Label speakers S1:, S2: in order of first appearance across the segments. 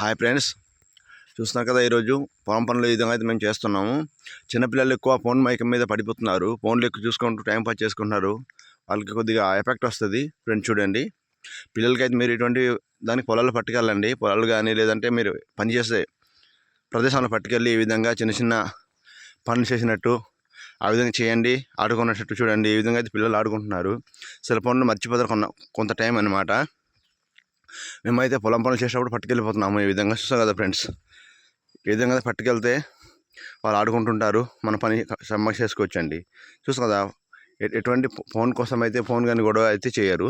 S1: Hi friends. చూస్తున్నారు కదా ఈరోజు పొలం పనులు ఈ విధంగా అయితే మేము చేస్తున్నాము. చిన్నపిల్లలు ఎక్కువ ఫోన్ మైకం మీద పడిపోతున్నారు. ఫోన్లు ఎక్కువ చూసుకుంటూ టైం పాస్ చేసుకుంటున్నారు. వాళ్ళకి కొద్దిగా ఎఫెక్ట్ వస్తుంది. ఫ్రెండ్స్ చూడండి. పిల్లలకి అయితే మీరు ఇటువంటి దానికి పొలాలు పట్టుకెళ్ళండి. పొలాలు కానీ లేదంటే మీరు పనిచేసే ప్రదేశంలో పట్టుకెళ్ళి ఈ విధంగా చిన్న చిన్న పనులు చేసినట్టు ఆ విధంగా చేయండి. ఆడుకున్నట్టు చూడండి. ఈ విధంగా అయితే పిల్లలు ఆడుకుంటున్నారు. సెల్ ఫోన్లు మర్చిపోతారు కొంత టైం అన్నమాట. మేమైతే పొలం పనులు చేసేటప్పుడు పట్టుకెళ్ళిపోతున్నాము. ఈ విధంగా చూస్తాం కదా ఫ్రెండ్స్? ఈ విధంగా పట్టుకెళ్తే వాళ్ళు ఆడుకుంటుంటారు. మన పని సమ్మగా చేసుకోవచ్చండి. చూస్తాం కదా ఎటువంటి ఫోన్ కోసం అయితే ఫోన్ కానీ గొడవ అయితే చేయరు.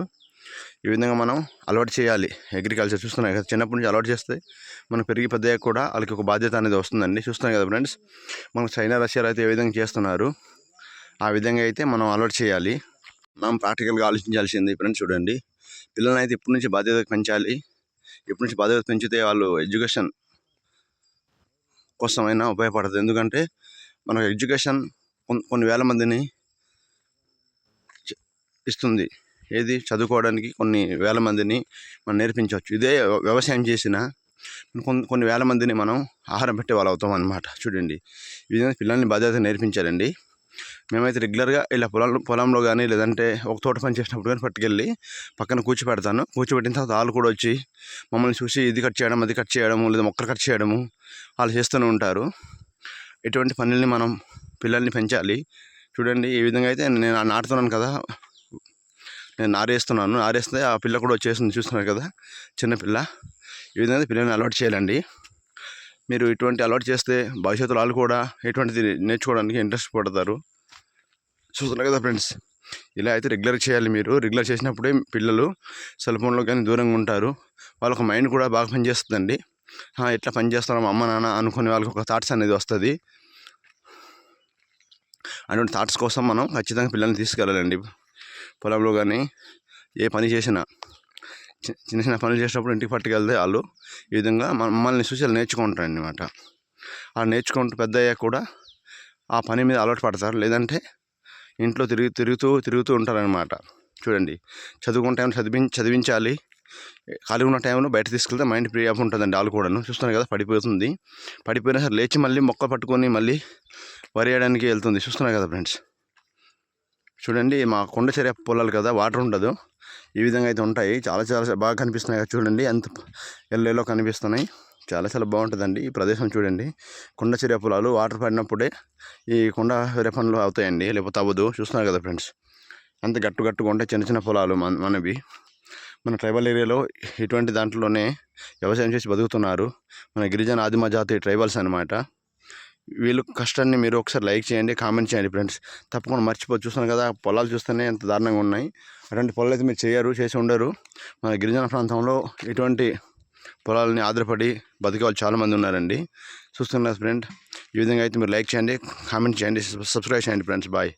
S1: ఈ విధంగా మనం అలవాటు చేయాలి. అగ్రికల్చర్ చూస్తున్నాయి కదా చిన్నప్పటి నుంచి అలవాటు చేస్తే మనం పెరిగి పెద్దయ్యాక కూడా వాళ్ళకి ఒక బాధ్యత అనేది వస్తుందండి. చూస్తున్నాం కదా ఫ్రెండ్స్? మనం చైనా రష్యాలో అయితే ఏ విధంగా చేస్తున్నారు? ఆ విధంగా అయితే మనం అలవాటు చేయాలి. మనం ప్రాక్టికల్గా ఆలోచించాల్సింది ఫ్రెండ్స్ చూడండి. పిల్లల్ని అయితే ఇప్పటి నుంచి బాధ్యత పెంచాలి? ఇప్పటి నుంచి బాధ్యత పెంచితే వాళ్ళు ఎడ్యుకేషన్ కోసమైనా ఉపయోగపడుతుంది ఎందుకంటే మన ఎడ్యుకేషన్ కొన్ని వేల మందిని ఇస్తుంది. ఏది? చదువుకోవడానికి కొన్ని వేల మందిని మనం నేర్పించవచ్చు. ఇదే వ్యవసాయం చేసిన కొన్ని కొన్ని వేల మందిని మనం ఆహారం పెట్టే వాళ్ళు అవుతాం అనమాట చూడండి. ఈ విధంగా పిల్లల్ని బాధ్యత నేర్పించాలండి. మేమైతే రెగ్యులర్గా ఇలా పొలం పొలంలో కానీ లేదంటే ఒక తోట పని చేసినప్పుడు కానీ పట్టుకెళ్ళి పక్కన కూర్చోపెడతాను కూర్చోబెట్టిన తర్వాత వాళ్ళు కూడా వచ్చి మమ్మల్ని చూసి ఇది కట్ చేయడం అది కట్ చేయడము లేదా మొక్కలు కట్ చేయడము వాళ్ళు చేస్తూనే ఉంటారు. ఇటువంటి పనుల్ని మనం పిల్లల్ని పెంచాలి. చూడండి ఈ విధంగా అయితే నేను నాటుతున్నాను కదా. నేను నారేస్తున్నాను. నారేస్తే ఆ పిల్ల కూడా వచ్చేసింది చూస్తున్నారు కదా చిన్నపిల్ల ఈ విధంగా పిల్లల్ని అలవాటు చేయాలండి. మీరు ఇటువంటి అలవాటు చేస్తే భవిష్యత్తులో వాళ్ళు కూడా ఎటువంటిది నేర్చుకోవడానికి ఇంట్రెస్ట్ పడతారు. చూస్తున్నారు కదా ఫ్రెండ్స్ ఇలా అయితే రెగ్యులర్ చేయాలి మీరు. రెగ్యులర్ చేసినప్పుడే పిల్లలు సెల్ ఫోన్లో కానీ దూరంగా ఉంటారు. వాళ్ళకి మైండ్ కూడా బాగా పనిచేస్తుందండి. ఎట్లా పని చేస్తాం అమ్మ నాన్న అనుకునే వాళ్ళకి ఒక థాట్స్ అనేది వస్తుంది. అటువంటి థాట్స్ కోసం మనం ఖచ్చితంగా పిల్లల్ని తీసుకెళ్ళాలండి. పొలంలో కానీ ఏ పని చేసినా చిన్న చిన్న పనులు చేసినప్పుడు ఇంటికి పట్టుకెళ్తే వాళ్ళు ఈ విధంగా మమ్మల్ని చూసి నేర్చుకుంటారు అనమాట ఆ నేర్చుకుంటూ పెద్ద అయ్యాక కూడా ఆ పని మీద అలవాటు పడతారు. లేదంటే ఇంట్లో తిరిగి తిరుగుతూ తిరుగుతూ ఉంటారనమాట చూడండి చదువుకున్న టైంలో చదివి చదివించాలి. ఖాళీ ఉన్న టైంలో బయట తీసుకెళ్తే మైండ్ ఫ్రీ అప్ ఉంటుందండి వాళ్ళు కూడాను. చూస్తున్నారు కదా పడిపోతుంది. పడిపోయినా సరే లేచి మళ్ళీ మొక్క పట్టుకొని మళ్ళీ వరి వేయడానికి వెళ్తుంది. చూస్తున్నారు కదా ఫ్రెండ్స్. చూడండి మా కొండ చర్య పొలాలు కదా వాటర్ ఉండదు. ఈ విధంగా అయితే ఉంటాయి. చాలా చాలా బాగా కనిపిస్తున్నాయి కదా చూడండి. ఎంత ఎల్లో కనిపిస్తున్నాయి. చాలా చాలా బాగుంటుందండి ఈ ప్రదేశం చూడండి. కొండ చర్య పొలాలు వాటర్ పడినప్పుడే ఈ కొండ రెపన్లు పనులు అవుతాయండి. లేకపోతే అవ్వదు. చూస్తున్నారు కదా ఫ్రెండ్స్. అంత గట్టు గట్టుగా ఉంటాయి చిన్న చిన్న పొలాలు మన మనవి. మన ట్రైబల్ ఏరియాలో ఇటువంటి దాంట్లోనే వ్యవసాయం చేసి బతుకుతున్నారు. మన గిరిజన ఆదిమ జాతి ట్రైబల్స్ అనమాట వీళ్ళు కష్టాన్ని మీరు ఒకసారి లైక్ చేయండి కామెంట్ చేయండి ఫ్రెండ్స్. తప్పకుండా మర్చిపో చూస్తాను కదా పొలాలు చూస్తేనే ఎంత దారుణంగా ఉన్నాయి. అటువంటి పొలాలు అయితే మీరు చేయరు చేసి ఉండరు. మన గిరిజన ప్రాంతంలో ఇటువంటి పొలాలని ఆధారపడి బతికే వాళ్ళు చాలామంది ఉన్నారండి. చూస్తున్నారు ఫ్రెండ్ ఈ విధంగా అయితే మీరు లైక్ చేయండి కామెంట్ చేయండి సబ్స్క్రైబ్ చేయండి ఫ్రెండ్స్ బాయ్